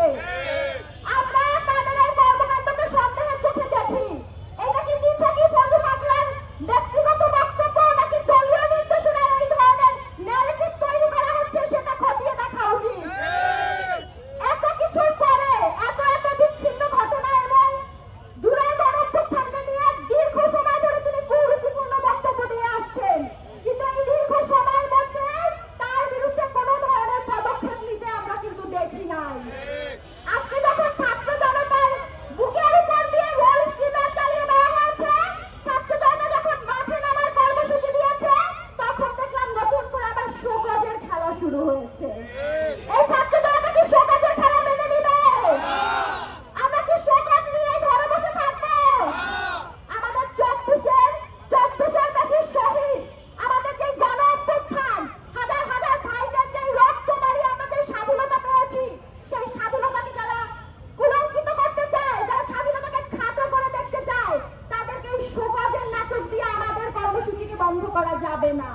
Whoa. শুরু হয়েছে। এই খেলা মেনে নিবে। নিয়ে ঘরে বসে আমাদের চব্বিশের চব্বিশের কাছে শহীদ আমাদের যে হাজার হাজার ভাইদের যে রক্ত মারি আমরা যে স্বাধীনতা পেয়েছি, সেই স্বাধীনতাকে যারা কুলঙ্কিত করতে চায়, যারা স্বাধীনতাকে খাটো করে দেখতে চায়, তাদেরকে এই নাটক দিয়ে আমাদের কর্মসূচিকে বন্ধ করা যাবে না।